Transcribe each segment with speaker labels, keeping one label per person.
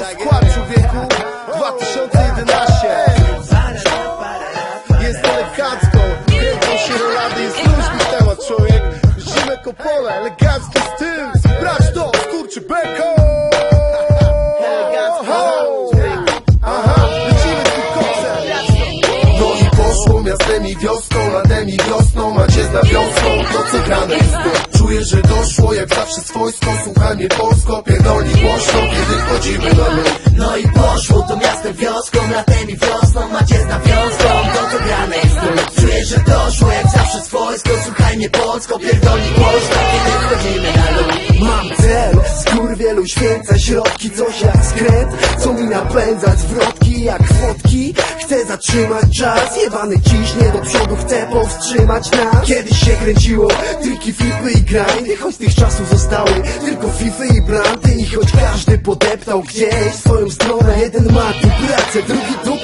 Speaker 1: skład człowieku 2011 Jest elegancko, wielką się Jest luźny temat człowiek Zimy kopole, elegancki styl. Sprawdź to, skurczy beko! No miastem i wioską, ladem i wiosną, macie z nawiązką, to co grane jak zawsze swojsko Słuchaj mnie polsko, pierdolni głośno Kiedy wchodzimy na lód
Speaker 2: No i poszło to miastem wioską, latem i wiosną Macie z nawiązką, to co grane jest. Czuję, że doszło jak zawsze swojsko Słuchaj mnie polsko, pierdolni głośno
Speaker 3: skurwielu święca środki Coś jak skręt, co mi napędza zwrotki jak fotki. Chcę zatrzymać czas, jebany ciśnie do przodu Chcę powstrzymać nas. Kiedyś się kręciło triki, flipy i grindy Choć tych czasów zostały tylko fify i brandy I choć każdy podeptał gdzieś swoją stronę Jeden ma tu pracę, drugi dupę,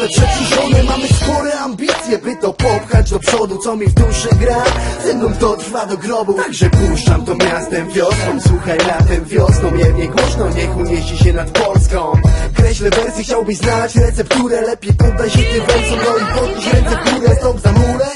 Speaker 3: ambicje, by to popchać do przodu Co mi w duszy gra, ze mną to trwa do grobu Także puszczam to miastem wiosną Słuchaj latem wiosną, jebnie głośno Niech uniesie się nad Polską. Kreślę wersy, chciałbyś znać recepturę Lepiej poddaj się tym wersom No i podnieś ręce w górę, stop za murę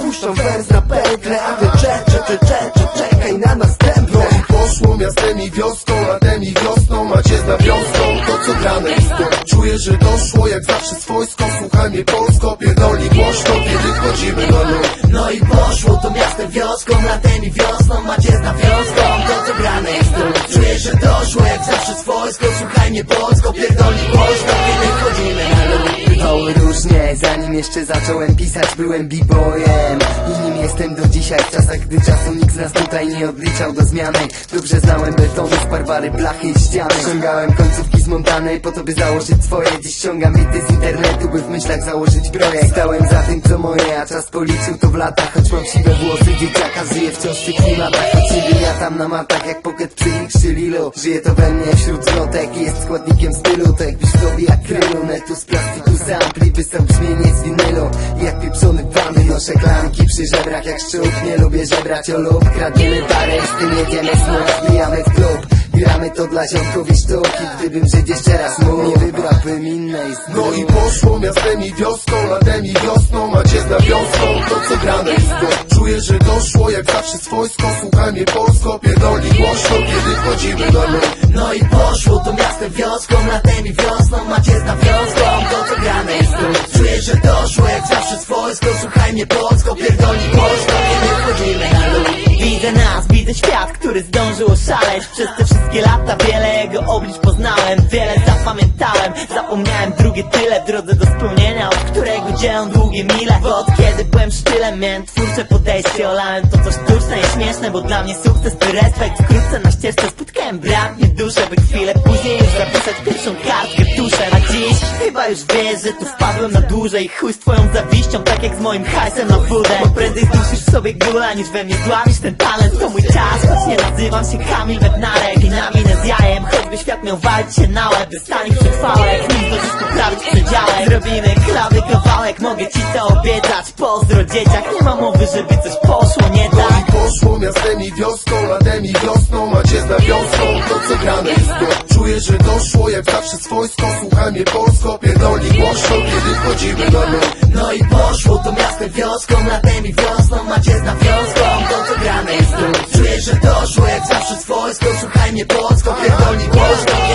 Speaker 3: Puszczam wers na pętlę A ty cze, cze, cze, cze, cze, czekaj na następne
Speaker 1: i poszło miastem i wioską, latem i wiosną Macie z nawiązką, to co grane to Czuję, że doszło jak zawsze swojsko Słuchaj mnie polsko, pierdolni głośno Kiedy wchodzimy na lód
Speaker 2: No i poszło to miastem wioską, latem i wiosną Macie z nawiązką, to co grane tu Czuję, że doszło jak zawsze swojsko Słuchaj mnie polsko, pierdolni głośno Kiedy wchodzimy na lód
Speaker 4: Bywało różnie, zanim jeszcze zacząłem pisać byłem b-boyem. I nim jestem do dzisiaj w czasach, gdy czasu nikt z nas tutaj nie odliczał do zmiany. Dobrze znałem betony, sparbary, blachy i ściany. Ściągałem końcówki zmontanej po to by założyć swoje. Dziś ściągam bity z internetu, by w myślach założyć projekt Stałem za tym co moje, a czas policzył to w latach. Choć mam siwe włosy dzieciaka, żyję wciąż w tych klimatach. Choć nie wymiatam na matach jak pocket przy czy Lilo Żyje to we mnie wśród zwrotek i jest składnikiem stylu. To jakbyś w sobie jak z plastiku sampli Wysał brzmienie z winylu jak pieprzony wany noszę klamki przy żebrach jak szczup Nie lubię żebrać o lub Kradniemy parę z tym jedziemy znów Wbijamy w klub Gramy to dla ziomków i sztuki Gdybym żyć jeszcze raz mógł. Nie wybrałbym innej z
Speaker 1: No i poszło miastem i wioską, latem i wiosną Macie z nawiązką, to co grane jest to. Czuję, że doszło jak zawsze swojsko Słuchaj mnie polsko, pierdolni głośno Kiedy wchodzimy na lód
Speaker 2: No i poszło to miastem wioską, latem i wiosną Macie z nawiązką, to Mnie polsko, pierdolni głośno Kiedy wchodzimy na lód Widzę nas, widzę świat, który zdążył oszaleć. Przez te wszystkie lata wiele jego oblicz poznałem. Wiele zapamiętałem, zapomniałem. Drugie tyle W drodze do spełnienia, od którego dzielą długie mile. Bo od kiedy byłem sztylem, miałem twórcze podejście. Olałem to co sztuczne i śmieszne, bo dla mnie sukces to respekt. Wkrótce na ścieżce spotkałem brat, nie duszę By chwilę później już zapisać pierwszą kartkę. Dziś chyba już wiesz, że tu wpadłem na dłużej. Chuj z twoją zawiścią, tak jak z moim hajsem na wódę Bo prędzej zdusisz w sobie gula, niż we mnie dławisz ten talent. To mój czas, choć nie nazywam się Kamil Bednarek I na minę z jajem, choćby świat miał walić się na łeb. Wystanie przetrwałek, nim zdążysz poprawić przedziałek. Zrobimy klawy kawałek, mogę ci to obiecać. Pozdro dzieciak, nie ma mowy, żeby coś poszło nie tak.
Speaker 1: poszło miastem i wioską, latem i wiosną Macie z nawiązką, to co grane jest zawsze swojsko Słuchaj mnie polsko, pierdolni głośno. Kiedy wchodzimy na lód
Speaker 2: No i poszło to miastem wioską, latem i wiosną Macie z nawiązką, to co grane jest tu Czuję, że doszło jak zawsze swojsko Słuchaj mnie polsko, pierdolni głośno